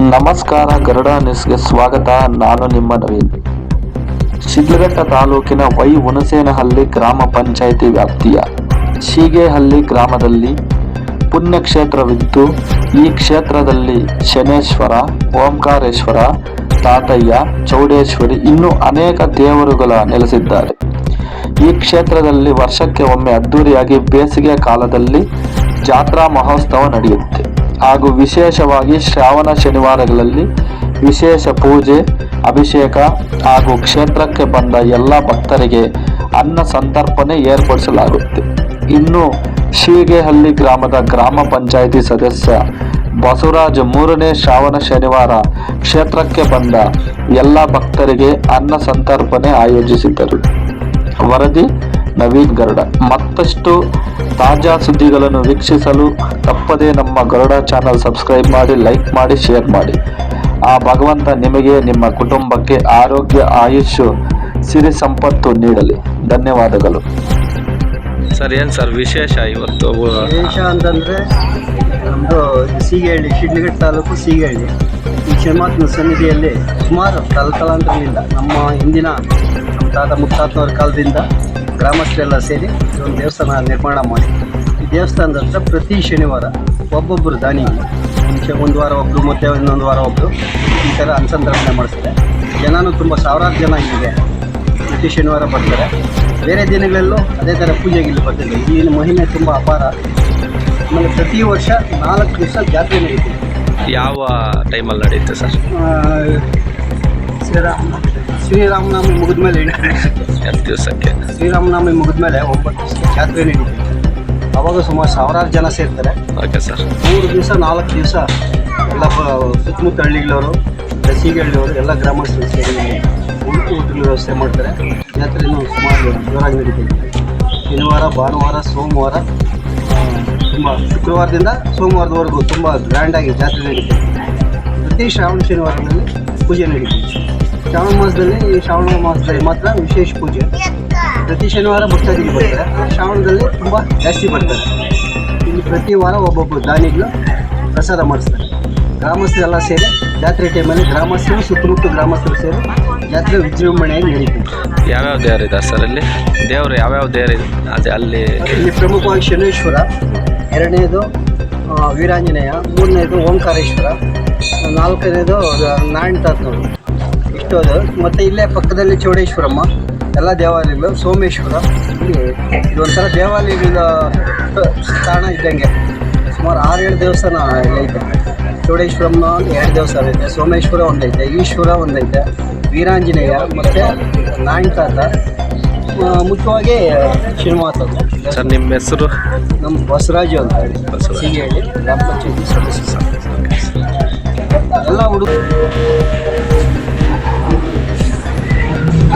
ನಮಸ್ಕಾರ ಗರುಡ ನ್ಯೂಸ್ಗೆ ಸ್ವಾಗತ. ನಾನು ನಿಮ್ಮ ನವೀನ್. ಶಿಡ್ಲಘಟ್ಟ ತಾಲೂಕಿನ ವೈ ಹುಣಸೇನಹಳ್ಳಿ ಗ್ರಾಮ ಪಂಚಾಯಿತಿ ವ್ಯಾಪ್ತಿಯ ಶೀಗೇಹಳ್ಳಿ ಗ್ರಾಮದಲ್ಲಿ ಪುಣ್ಯಕ್ಷೇತ್ರವಿದ್ದು, ಈ ಕ್ಷೇತ್ರದಲ್ಲಿ ಶನೇಶ್ವರ, ಓಂಕಾರೇಶ್ವರ, ತಾತಯ್ಯ, ಚೌಡೇಶ್ವರಿ ಇನ್ನೂ ಅನೇಕ ದೇವರುಗಳ ನೆಲೆಸಿದ್ದಾರೆ. ಈ ಕ್ಷೇತ್ರದಲ್ಲಿ ವರ್ಷಕ್ಕೆ ಒಮ್ಮೆ ಅದ್ದೂರಿಯಾಗಿ ಬೇಸಿಗೆ ಕಾಲದಲ್ಲಿ ಜಾತ್ರಾ ಮಹೋತ್ಸವ ನಡೆಯುತ್ತೆ. ಹಾಗೂ ವಿಶೇಷವಾಗಿ ಶ್ರಾವಣ ಶನಿವಾರಗಳಲ್ಲಿ ವಿಶೇಷ ಪೂಜೆ, ಅಭಿಷೇಕ ಹಾಗೂ ಕ್ಷೇತ್ರಕ್ಕೆ ಬಂದ ಎಲ್ಲ ಭಕ್ತರಿಗೆ ಅನ್ನ ಸಂತರ್ಪಣೆ ಏರ್ಪಡಿಸಲಾಗುತ್ತೆ. ಇನ್ನು ಶೀಗೆಹಳ್ಳಿ ಗ್ರಾಮದ ಗ್ರಾಮ ಪಂಚಾಯಿತಿ ಸದಸ್ಯ ಬಸವರಾಜ್ ಮೂರನೇ ಶ್ರಾವಣ ಶನಿವಾರ ಕ್ಷೇತ್ರಕ್ಕೆ ಬಂದ ಎಲ್ಲ ಭಕ್ತರಿಗೆ ಅನ್ನ ಸಂತರ್ಪಣೆ ಆಯೋಜಿಸಿದ್ದರು. ವರದಿ ನವೀನ್ ಗರುಡ. ಮತ್ತಷ್ಟು ತಾಜಾ ಸುದ್ದಿಗಳನ್ನು ವೀಕ್ಷಿಸಲು ತಪ್ಪದೇ ನಮ್ಮ ಗರುಡ ಚಾನಲ್ ಸಬ್ಸ್ಕ್ರೈಬ್ ಮಾಡಿ ಲೈಕ್ ಮಾಡಿ ಶೇರ್ ಮಾಡಿ. ಆ ಭಗವಂತ ನಿಮಗೆ ನಿಮ್ಮ ಕುಟುಂಬಕ್ಕೆ ಆರೋಗ್ಯ ಆಯುಷ್ ಸಿರಿ ಸಂಪತ್ತು ನೀಡಲಿ. ಧನ್ಯವಾದಗಳು. ಸರ್ ಏನು ಸರ್ ವಿಶೇಷ ಇವತ್ತು? ವಿಶೇಷ ಅಂತಂದರೆ ನಮ್ಮದು ಸೀಗೆಹಳ್ಳಿ ಶಿಡ್ಲಘಟ್ಟ ತಾಲೂಕು ಸೀಗೆಹಳ್ಳಿ. ಈ ಕ್ಷಮಾತ್ಮ ಸಮಿತಿಯಲ್ಲಿ ಸುಮಾರು ತಲತಲಾಂತರದಿಂದ ನಮ್ಮ ಹಿಂದಿನ ತಾತ ಮುತ್ತಾತನವ್ರ ಕಾಲದಿಂದ ಗ್ರಾಮಸ್ಥರೆಲ್ಲ ಸೇರಿ ಒಂದು ದೇವಸ್ಥಾನ ನಿರ್ಮಾಣ ಮಾಡಿ. ಈ ದೇವಸ್ಥಾನದ ಹತ್ರ ಪ್ರತಿ ಶನಿವಾರ ಒಬ್ಬೊಬ್ಬರು ದಾನಿಗಳು ಮುಂಚೆ ಒಂದು ವಾರ ಒಬ್ಬರು ಮತ್ತೆ ಇನ್ನೊಂದು ವಾರ ಒಬ್ಬರು ಈ ಥರ ಅನುಸಂಧಾನ ಮಾಡಿಸ್ತಾರೆ. ಜನನೂ ತುಂಬ ಸಾವಿರಾರು ಜನ ಇಲ್ಲಿದೆ ಪ್ರತಿ ಶನಿವಾರ ಬರ್ತಾರೆ. ಬೇರೆ ದಿನಗಳಲ್ಲೂ ಅದೇ ಥರ ಪೂಜೆಗೆ ಇಲ್ಲಿ ಬರ್ತಿದೆ ಇಲ್ಲಿನ ಮಹಿಮೆ ತುಂಬ ಅಪಾರ. ಆಮೇಲೆ ಪ್ರತಿ ವರ್ಷ ನಾಲ್ಕು ದಿವಸ ಜಾತ್ರೆ ನಡೀತಿದೆ. ಯಾವ ಟೈಮಲ್ಲಿ ನಡೆಯುತ್ತೆ ಸರ್? ಶ್ರೀರಾಮ. ಶ್ರೀರಾಮನವಮಿ ಮುಗಿದ ಮೇಲೆ ಎಷ್ಟು ದಿವಸಕ್ಕೆ. ಶ್ರೀರಾಮನವಮಿ ಮುಗಿದ ಮೇಲೆ ಒಂಬತ್ತು ದಿವಸ ಜಾತ್ರೆ ನಡೀತಿದೆ ಅವಾಗ ಸುಮಾರು ಸಾವಿರಾರು ಜನ ಸೇರ್ತಾರೆ. Okay sir. ಮೂರು ದಿವಸ ನಾಲ್ಕು ದಿವಸ ಎಲ್ಲ ಸುತ್ತಮುತ್ತ ಹಳ್ಳಿಗಳವರು ರಸಿಗಳ್ಳಿಯವರು ಎಲ್ಲ ಗ್ರಾಮಸ್ಥರು ಸೇರಿ ಊಟ ಊಟದ ವ್ಯವಸ್ಥೆ ಮಾಡ್ತಾರೆ. ಜಾತ್ರೆಯೂ ಸುಮಾರು ಜೋರಾಗಿ ನಡೀತೀವಿ ಶನಿವಾರ ಭಾನುವಾರ ಸೋಮವಾರ ತುಂಬ ಶುಕ್ರವಾರದಿಂದ ಸೋಮವಾರದವರೆಗೂ ತುಂಬ ಗ್ರ್ಯಾಂಡಾಗಿ ಜಾತ್ರೆ ನಡೀತೀವಿ ಪ್ರತಿ ಶ್ರಾವಣ ಶನಿವಾರದಲ್ಲಿ ಪೂಜೆ ನಡೀತಿದೆ. ಶ್ರಾವಣ ಮಾಸದಲ್ಲಿ ಈ ಶ್ರಾವಣ ಮಾಸದಲ್ಲಿ ಮಾತ್ರ ವಿಶೇಷ ಪೂಜೆ. ಪ್ರತಿ ಶನಿವಾರ ಭಕ್ತಾದಿಗಳು ಬರ್ತಾರೆ. ಶ್ರಾವಣದಲ್ಲಿ ತುಂಬ ಜಾಸ್ತಿ ಬರ್ತಾರೆ. ಇಲ್ಲಿ ಪ್ರತಿ ವಾರ ಒಬ್ಬೊಬ್ಬರು ದಾನಿಗಳು ಪ್ರಸಾದ ಮಾಡಿಸ್ತಾರೆ. ಗ್ರಾಮಸ್ಥರೆಲ್ಲ ಸೇರಿ ಜಾತ್ರೆ ಟೈಮಲ್ಲಿ ಗ್ರಾಮಸ್ಥರು ಸುತ್ತಮುತ್ತ ಗ್ರಾಮಸ್ಥರು ಸೇರಿ ಜಾತ್ರೆ ವಿಜೃಂಭಣೆಯಾಗಿ ನಡೀತದೆ. ಯಾವ್ಯಾವ ದೇವರು ಇದ್ದಾರೆ ಸರ್ ಅಲ್ಲಿ ದೇವರು ಯಾವ್ಯಾವ ದೇವರು ಇದೆ? ಅದೇ ಅಲ್ಲಿ ಇಲ್ಲಿ ಪ್ರಮುಖವಾಗಿ ಶನೇಶ್ವರ ಎರಡನೇದು ವೀರಾಂಜನೇಯ ಮೂರನೇದು ಓಂಕಾರೇಶ್ವರ ನಾಲ್ಕನೇದು ನಾರಾಯಣ ತಾತನವರು ಇಷ್ಟು ಅದು ಮತ್ತು ಇಲ್ಲೇ ಪಕ್ಕದಲ್ಲಿ ಚೌಡೇಶ್ವರಮ್ಮ ಎಲ್ಲ ದೇವಾಲಯಗಳು ಸೋಮೇಶ್ವರ. ಇದೊಂಥರ ದೇವಾಲಯಗಳ ಸ್ಥಾನ ಇದ್ದಂಗೆ. ಸುಮಾರು ಆರೇಳು ದೇವಸ್ಥಾನ ಇಲ್ಲಿ ಐತೆ ಚೌಡೇಶ್ವರಮ್ಮ ಎರಡು ದೇವಸ್ಥಾನ ಇದೆ. ಸೋಮೇಶ್ವರ ಒಂದೈತೆ ಈಶ್ವರ ಒಂದೈತೆ ವೀರಾಂಜನೇಯ ಮತ್ತು ನಾರಾಯಣ ತಾತ ಆ, ಮುಖ್ಯವಾಗಿ ಶ್ರೀನಿವಾಸ. ಸರ್ ನಿಮ್ಮ ಹೆಸರು? ನಮ್ಮ ಬಸವರಾಜು ಅಂತ ಹೇಳಿ. ಸಿ ಹೇಳಿ ಗ್ರಾಮ ಪಂಚಾಯತಿ ಸದಸ್ಯ ಎಲ್ಲ ಹುಡುಗ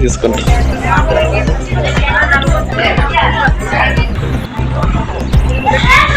This country. Yeah.